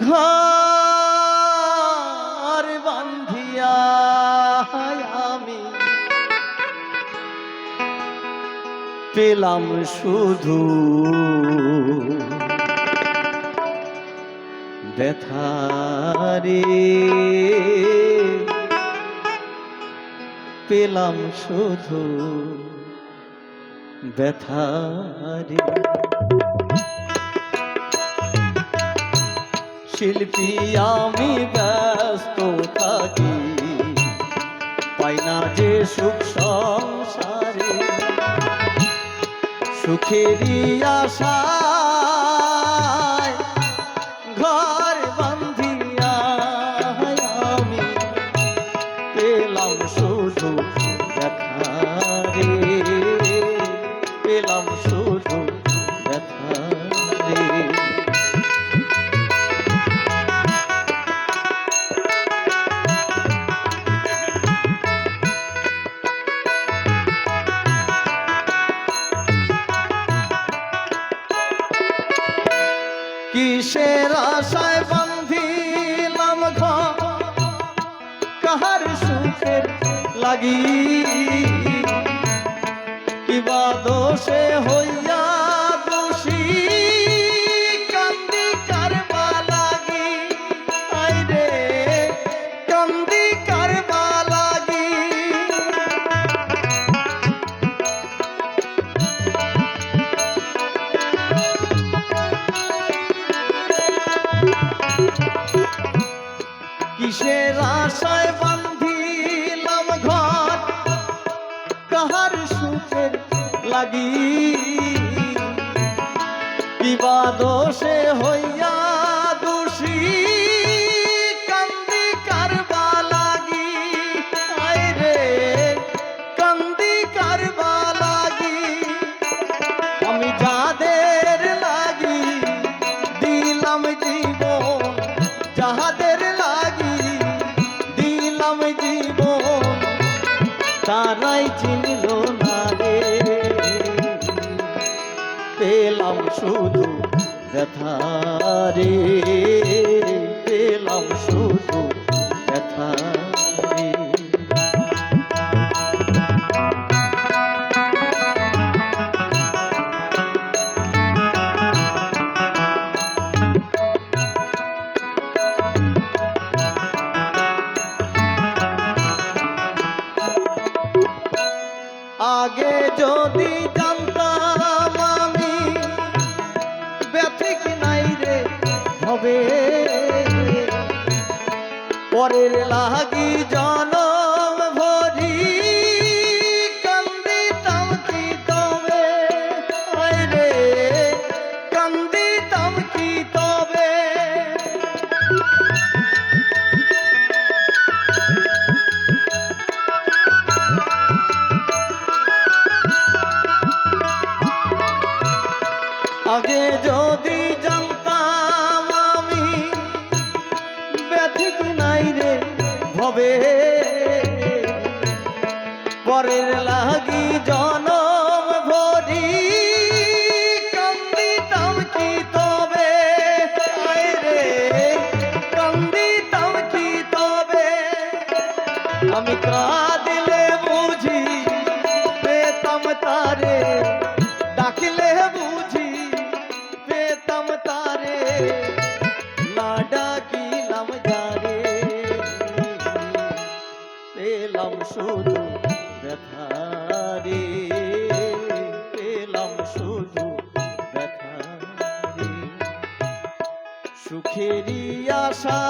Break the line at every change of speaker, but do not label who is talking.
ঘর বান্ধিয়া আমি। পেলাম শুধু ব্যথারে। পেলাম শুধু ব্যথারে। শিল্পী আমি ব্যস্ত থাকি। পাই না যে সুখ সংসারে। সুখেরই আশায় ঘর বান্ধিয়া কিসের আশায় বান্ধিলাম কাহার সুখের লাগি? কিবা দোষে হইয়া কিসের আশায় বান্ধিলাম ঘর? কাহার সুখের লাগি? বিবাদ সে হইয়া তারাই চিনল না রে। পেলাম শুধু ব্যথা রে। পেলাম শুধু ব্যথারে আগে যদি জানতাম আমি ব্যথিক নাই রে হবে। পরের লাগি জনম আগে যদি জানতাম আমি ব্যথিক নাই রে ভবে। পরের লাগি না ডাকিলাম যারে। পেলাম শুধু ব্যথারে পেলাম শুধু ব্যথারে সুখেরই আশা